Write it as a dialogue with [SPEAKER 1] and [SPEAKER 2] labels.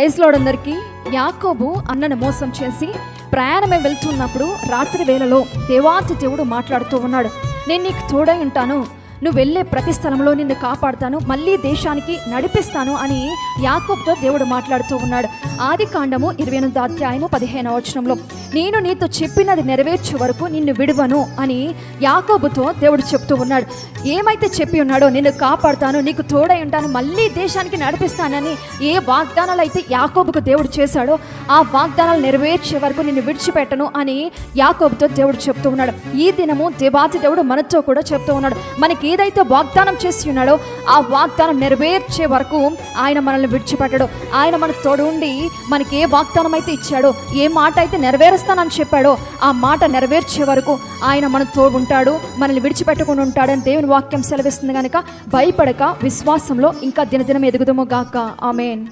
[SPEAKER 1] ప్రైస్లోడందరికీ యాకోబు అన్నను మోసం చేసి ప్రయాణమే వెళ్తున్నప్పుడు రాత్రి వేళలో దేవాతి దేవుడు మాట్లాడుతూ ఉన్నాడు. నేను నీకు తోడై ఉంటాను. నువ్వు వెళ్ళే ప్రతి స్థలంలో నిన్ను కాపాడుతాను మళ్ళీ దేశానికి నడిపిస్తాను అని యాకోబ్తో దేవుడు మాట్లాడుతూ ఉన్నాడు. ఆది కాండము ఇరవై ఎనిమిది అధ్యాయము పదిహేను వచనంలో నేను నీతో చెప్పినది నెరవేర్చే వరకు నిన్ను విడువను అని యాకోబుతో దేవుడు చెప్తూ ఉన్నాడు. ఏమైతే చెప్పి ఉన్నాడో నిన్ను కాపాడుతాను నీకు తోడై ఉంటాను మళ్ళీ దేశానికి నడిపిస్తానని ఏ వాగ్దానాలు అయితే యాకోబుకు దేవుడు చేశాడో ఆ వాగ్దానాలు నెరవేర్చే వరకు నిన్ను విడిచిపెట్టను అని యాకోబుతో దేవుడు చెప్తూ ఉన్నాడు. ఈ దినము దేవాతి దేవుడు మనతో కూడా చెప్తూ ఉన్నాడు. మనకి ఏదైతే వాగ్దానం చేసి ఉన్నాడో ఆ వాగ్దానం నెరవేర్చే వరకు ఆయన మనల్ని విడిచిపెట్టడు. ఆయన మన తోడు ఉండి మనకి ఏ వాగ్దానం అయితే ఇచ్చాడో ఏ మాట అయితే నెరవేరుస్తానని చెప్పాడో ఆ మాట నెరవేర్చే వరకు ఆయన మన తోడు ఉంటాడు మనల్ని విడిచిపెట్టుకుని ఉంటాడని దేవుని వాక్యం సెలవిస్తుంది కనుక భయపడక విశ్వాసంలో ఇంకా దినదినం ఎదుగుదము గాక. ఆమెన్.